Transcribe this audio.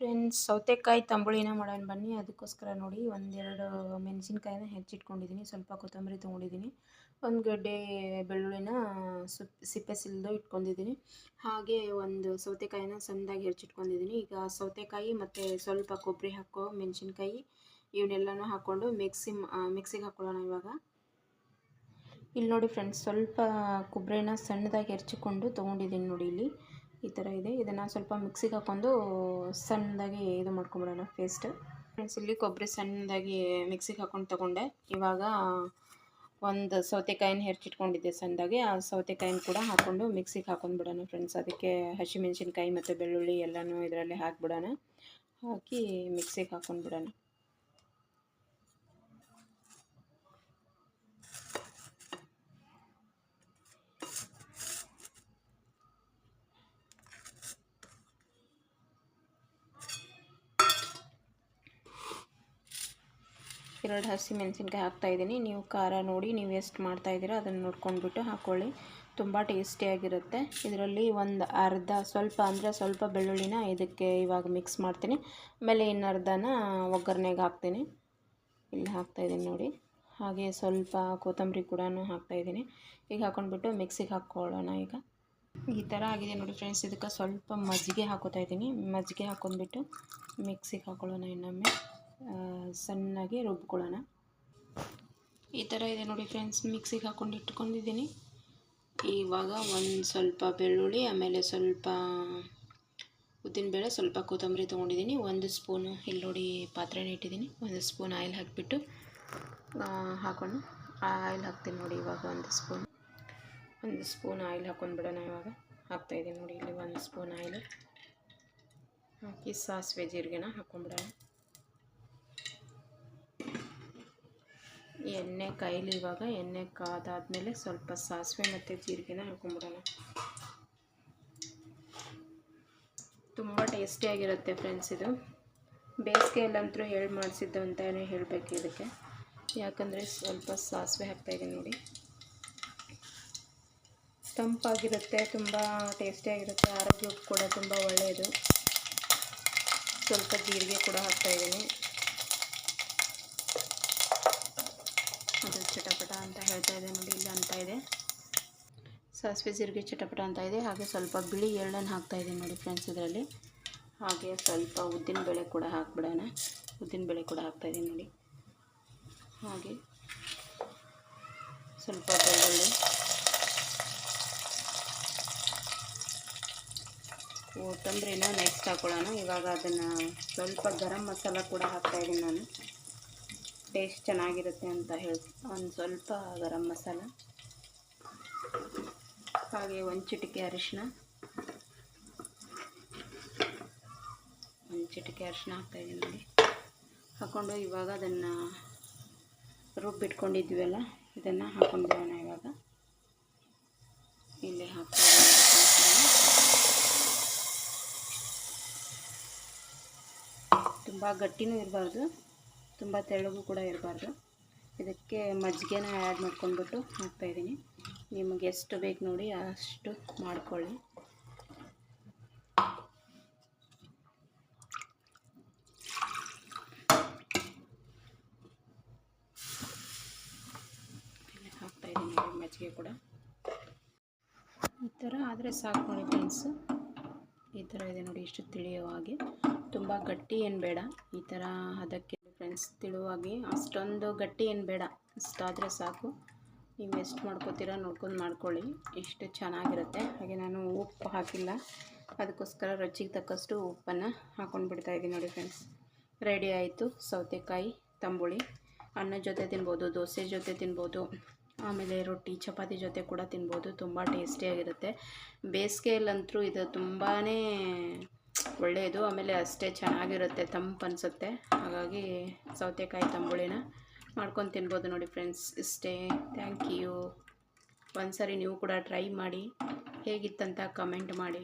Friends, ಸೌತೆಕಾಯಿ ತಂಬುಳಿನ ಮಾಡೋಣ ಬನ್ನಿ. ಅದಕ್ಕೋಸ್ಕರ ನೋಡಿ ಒಂದೆರಡು ಮೆಣಸಿನ್ಕಾಯಿನ ಹೆಚ್ಚಿಟ್ಕೊಂಡಿದ್ದೀನಿ. ಸ್ವಲ್ಪ ಕೊತ್ತಂಬರಿ ತೊಗೊಂಡಿದ್ದೀನಿ. ಒಂದು ಗಡ್ಡೆ ಬೆಳ್ಳುಳ್ಳಿನ ಸುಪ್, ಸಿಪ್ಪೆ ಸಿಲ್ದು ಇಟ್ಕೊಂಡಿದ್ದೀನಿ. ಹಾಗೆ ಒಂದು ಸೌತೆಕಾಯಿನ ಸಣ್ಣದಾಗಿ ಹೆಚ್ಚಿಟ್ಕೊಂಡಿದ್ದೀನಿ. ಈಗ ಸೌತೆಕಾಯಿ ಮತ್ತು ಸ್ವಲ್ಪ ಕೊಬ್ಬರಿ ಹಾಕೋ ಮೆಣಸಿನ್ಕಾಯಿ ಇವನ್ನೆಲ್ಲನೂ ಹಾಕ್ಕೊಂಡು ಮಿಕ್ಸಿ ಮಿಕ್ಸಿಗೆ ಹಾಕ್ಕೊಳ್ಳೋಣ ಇವಾಗ. ಇಲ್ಲಿ ನೋಡಿ ಫ್ರೆಂಡ್ಸ್, ಸ್ವಲ್ಪ ಕೊಬ್ಬರಿನ ಸಣ್ಣದಾಗಿ ಹೆರ್ಚಿಕೊಂಡು ತೊಗೊಂಡಿದ್ದೀನಿ ನೋಡಿ ಇಲ್ಲಿ. ಈ ಥರ ಇದೆ. ಇದನ್ನು ಸ್ವಲ್ಪ ಮಿಕ್ಸಿಗೆ ಹಾಕ್ಕೊಂಡು ಸಣ್ಣದಾಗಿ ಇದು ಮಾಡ್ಕೊಂಬಿಡೋಣ ಪೇಸ್ಟ್ ಫ್ರೆಂಡ್ಸ್ ಇಲ್ಲಿ ಕೊಬ್ಬರಿ ಸಣ್ಣದಾಗಿ ಮಿಕ್ಸಿಗೆ ಹಾಕ್ಕೊಂಡು ತೊಗೊಂಡೆ. ಇವಾಗ ಒಂದು ಸೌತೆಕಾಯಿನ ಹೆರ್ಚಿಟ್ಕೊಂಡಿದ್ದೆ ಸಣ್ಣದಾಗಿ. ಆ ಸೌತೆಕಾಯಿನ ಕೂಡ ಹಾಕ್ಕೊಂಡು ಮಿಕ್ಸಿಗೆ ಹಾಕೊಂಡ್ಬಿಡೋಣ ಫ್ರೆಂಡ್ಸ್ ಅದಕ್ಕೆ ಹಸಿಮೆಣ್ಸಿನ್ಕಾಯಿ ಮತ್ತು ಬೆಳ್ಳುಳ್ಳಿ ಎಲ್ಲನೂ ಇದರಲ್ಲಿ ಹಾಕ್ಬಿಡೋಣ. ಹಾಕಿ ಮಿಕ್ಸಿಗೆ ಹಾಕೊಂಡ್ಬಿಡೋಣ. ಎರಡು ಹಸಿ ಮೆಣಸಿನ್ಕಾಯಿ ಹಾಕ್ತಾಯಿದ್ದೀನಿ ನೀವು ಖಾರ ನೋಡಿ ನೀವು ಎಷ್ಟು ಮಾಡ್ತಾಯಿದ್ದೀರೋ ಅದನ್ನು ನೋಡ್ಕೊಂಡ್ಬಿಟ್ಟು ಹಾಕ್ಕೊಳ್ಳಿ ತುಂಬ ಟೇಸ್ಟಿಯಾಗಿರುತ್ತೆ ಇದರಲ್ಲಿ ಒಂದು ಅರ್ಧ ಸ್ವಲ್ಪ ಅಂದರೆ ಸ್ವಲ್ಪ ಬೆಳ್ಳುಳ್ಳಿನ ಇದಕ್ಕೆ ಇವಾಗ ಮಿಕ್ಸ್ ಮಾಡ್ತೀನಿ. ಆಮೇಲೆ ಇನ್ನು ಅರ್ಧನ ಒಗ್ಗರಣೆಗೆ ಹಾಕ್ತೀನಿ. ಇಲ್ಲಿ ಹಾಕ್ತಾಯಿದ್ದೀನಿ ನೋಡಿ. ಹಾಗೆ ಸ್ವಲ್ಪ ಕೊತ್ತಂಬರಿ ಕೂಡ ಹಾಕ್ತಾಯಿದ್ದೀನಿ ಈಗ ಹಾಕ್ಕೊಂಡ್ಬಿಟ್ಟು ಮಿಕ್ಸಿಗೆ ಹಾಕ್ಕೊಳ್ಳೋಣ ಈಗ. ಈ ಥರ ಆಗಿದೆ ನೋಡಿ ಫ್ರೆಂಡ್ಸ್ ಇದಕ್ಕೆ ಸ್ವಲ್ಪ ಮಜ್ಜಿಗೆ ಹಾಕೋತಾ ಇದ್ದೀನಿ. ಮಜ್ಜಿಗೆ ಹಾಕೊಂಡ್ಬಿಟ್ಟು ಮಿಕ್ಸಿಗೆ ಹಾಕ್ಕೊಳ್ಳೋಣ ಇನ್ನೊಮ್ಮೆ. ಸಣ್ಣಗೆ ರುಬ್ಕೊಳ್ಳೋಣ. ಈ ಥರ ಇದೆ ನೋಡಿ ಫ್ರೆಂಡ್ಸ್, ಮಿಕ್ಸಿಗೆ ಹಾಕ್ಕೊಂಡು ಇಟ್ಕೊಂಡಿದ್ದೀನಿ. ಇವಾಗ ಒಂದು ಸ್ವಲ್ಪ ಬೆಳ್ಳುಳ್ಳಿ, ಆಮೇಲೆ ಸ್ವಲ್ಪ ಉದ್ದಿನಬೇಳೆ, ಸ್ವಲ್ಪ ಕೊತ್ತಂಬರಿ ತೊಗೊಂಡಿದ್ದೀನಿ. ಒಂದು ಸ್ಪೂನು ಇಲ್ಲಿ ನೋಡಿ ಪಾತ್ರೆನ ಇಟ್ಟಿದ್ದೀನಿ. ಒಂದು ಸ್ಪೂನ್ ಆಯಿಲ್ ಹಾಕಿಬಿಟ್ಟು ಹಾಕೊಂಡು ಆಯಿಲ್ ಹಾಕ್ತೀನಿ ನೋಡಿ ಇವಾಗ ಒಂದು ಸ್ಪೂನ್. ಒಂದು ಸ್ಪೂನ್ ಆಯಿಲ್ ಹಾಕ್ಕೊಂಡ್ಬಿಡೋಣ ಇವಾಗ. ಹಾಕ್ತಾಯಿದ್ದೀನಿ ನೋಡಿ ಇಲ್ಲಿ ಒಂದು ಸ್ಪೂನ್ ಆಯಿಲ್. ಹಾಕಿ ಸಾಸಿವೆ ಜೀರಿಗೆನ ಹಾಕ್ಕೊಂಡ್ಬಿಡೋಣ ಎಣ್ಣೆ ಕೈಲಿ ಇವಾಗ ಎಣ್ಣೆ ಕಾದಾದಮೇಲೆ ಸ್ವಲ್ಪ ಸಾಸಿವೆ ಮತ್ತು ಜೀರಿಗೆನ ಹಾಕೊಂಡ್ಬಿಡೋಣ ತುಂಬ ಟೇಸ್ಟಿಯಾಗಿರುತ್ತೆ ಫ್ರೆಂಡ್ಸ್ ಇದು. ಬೇಸಿಗೆಯಲ್ಲಂತೂ ಹೇಳಿ ಮಾಡಿಸಿದ್ದು ಅಂತಲೇ ಹೇಳಬೇಕು ಇದಕ್ಕೆ. ಯಾಕಂದರೆ ಸ್ವಲ್ಪ ಸಾಸಿವೆ ಹಾಕ್ತಾಯಿದ್ದೀನಿ ನೋಡಿ. ತಂಪಾಗಿರುತ್ತೆ, ತುಂಬ ಟೇಸ್ಟಿಯಾಗಿರುತ್ತೆ ಆರೋಗ್ಯಕ್ಕೂ ಕೂಡ ತುಂಬ ಒಳ್ಳೆಯದು ಸ್ವಲ್ಪ ಜೀರಿಗೆ ಕೂಡ ಹಾಕ್ತಾಯಿದ್ದೀನಿ ಅದು ಚಟಪಟ ಅಂತ ಹೇಳ್ತಾ ಇದೆ ನೋಡಿ, ಇಲ್ಲ ಅಂತ ಇದೆ. ಸಾಸಿವೆ ಜೀರಿಗೆ ಚಟಪಟ ಅಂತ ಇದೆ. ಹಾಗೆ ಸ್ವಲ್ಪ ಬಿಳಿ ಎಳ್ಳನ್ನು ಇದೆ ನೋಡಿ ಫ್ರೆಂಡ್ಸ್ ಇದರಲ್ಲಿ. ಹಾಗೆ ಸ್ವಲ್ಪ ಉದ್ದಿನಬೇಳೆ ಕೂಡ ಹಾಕ್ಬಿಡೋಣ. ಉದ್ದಿನಬೇಳೆ ಕೂಡ ಹಾಕ್ತಾಯಿದ್ದೀನಿ ನೋಡಿ. ಹಾಗೆ ಸ್ವಲ್ಪ ಬೆಳ್ಳುಳ್ಳಿ. ಕೊತ್ತಂಬರಿನ ನೆಕ್ಸ್ಟ್ ಹಾಕ್ಕೊಳ್ಳೋಣ ಇವಾಗ ಅದನ್ನು ಸ್ವಲ್ಪ ಗರಂ ಮಸಾಲ ಕೂಡ ಹಾಕ್ತಾಯಿದ್ದೀನಿ ನಾನು. ಟೇಸ್ಟ್ ಚೆನ್ನಾಗಿರುತ್ತೆ ಅಂತ ಹೇಳಿ, ಒಂದು ಸ್ವಲ್ಪ ಗರಂ ಮಸಾಲ, ಹಾಗೆ ಒಂದು ಚಿಟಿಕೆ ಅರಿಶಿನ ಒಂದು ಚಿಟಿಕೆ ಅರಿಶಿನ ಹಾಕ್ತಾಯಿದ್ದೀನಿ ನೋಡಿ. ಹಾಕ್ಕೊಂಡು ಇವಾಗ ಅದನ್ನು ರುಬ್ಬಿಟ್ಕೊಂಡಿದ್ವಲ್ಲ, ಇದನ್ನು ಹಾಕ್ಕೊಂಡಿರೋಣ ಇವಾಗ. ಇಲ್ಲಿ ಹಾಕ್ತಾ ತುಂಬ ಗಟ್ಟಿನೂ ಇರಬಾರ್ದು. ತುಂಬ ತೆಳ್ಳಗೂ ಕೂಡ ಇರಬಾರ್ದು. ಇದಕ್ಕೆ ಮಜ್ಜಿಗೆನ ಆ್ಯಡ್ ಮಾಡ್ಕೊಂಡ್ಬಿಟ್ಟು ಹಾಕ್ತಾಯಿದ್ದೀನಿ ನಿಮಗೆ ಎಷ್ಟು ಬೇಕು ನೋಡಿ ಅಷ್ಟು ಮಾಡ್ಕೊಳ್ಳಿ. ಮಜ್ಜಿಗೆ ಕೂಡ. ಈ ಥರ ಆದರೆ ಸಾಕು ನೋಡಿ ಫ್ರೆಂಡ್ಸು. ಈ ಥರ ಇದೆ ನೋಡಿ ಇಷ್ಟು ತಿಳಿಯೋ ಹಾಗೆ. ತುಂಬ ಗಟ್ಟಿ ಏನು ಬೇಡ. ಈ ಥರ ಅದಕ್ಕೆ ಫ್ರೆಂಡ್ಸ್ ತಿಳುವಾಗಿ, ಅಷ್ಟೊಂದು ಗಟ್ಟಿ ಏನು ಬೇಡ. ಇಷ್ಟಾದರೆ ಸಾಕು. ನೀವು ಎಷ್ಟು ಮಾಡ್ಕೋತೀರ ನೋಡ್ಕೊಂಡು ಮಾಡ್ಕೊಳ್ಳಿ. ಎಷ್ಟು ಚೆನ್ನಾಗಿರುತ್ತೆ. ಹಾಗೆ ನಾನು ಉಪ್ಪು ಹಾಕಿಲ್ಲ. ಅದಕ್ಕೋಸ್ಕರ ರುಚಿಗೆ ತಕ್ಕಷ್ಟು ಉಪ್ಪನ್ನು ಹಾಕ್ಕೊಂಡು ಬಿಡ್ತಾಯಿದ್ದೀನಿ ನೋಡಿ ಫ್ರೆಂಡ್ಸ್ ರೆಡಿ ಆಯಿತು. ಸೌತೆಕಾಯಿ, ತಂಬುಳಿ, ಅನ್ನ ಜೊತೆ ತಿನ್ಬೋದು, ದೋಸೆ ಜೊತೆ ತಿನ್ಬೋದು, ಆಮೇಲೆ ರೊಟ್ಟಿ, ಚಪಾತಿ ಜೊತೆ ಕೂಡ ತಿನ್ಬೋದು. ತುಂಬ ಟೇಸ್ಟಿಯಾಗಿರುತ್ತೆ ಬೇಸಿಗೆಯಲ್ಲಂತೂ ಇದು ತುಂಬಾ ಒಳ್ಳೆಯದು ಆಮೇಲೆ ಅಷ್ಟೇ ಚೆನ್ನಾಗಿರುತ್ತೆ ತಂಪು ಅನಿಸುತ್ತೆ. ಹಾಗಾಗಿ ಸೌತೆಕಾಯಿ ತಂಬುಳಿನ ಮಾಡ್ಕೊಂಡು ತಿನ್ಬೋದು ನೋಡಿ ಫ್ರೆಂಡ್ಸ್, ಇಷ್ಟೇ. ಥ್ಯಾಂಕ್ ಯು ಒಂದು ನೀವು ಕೂಡ ಟ್ರೈ ಮಾಡಿ, ಹೇಗಿತ್ತಂತ ಕಮೆಂಟ್ ಮಾಡಿ.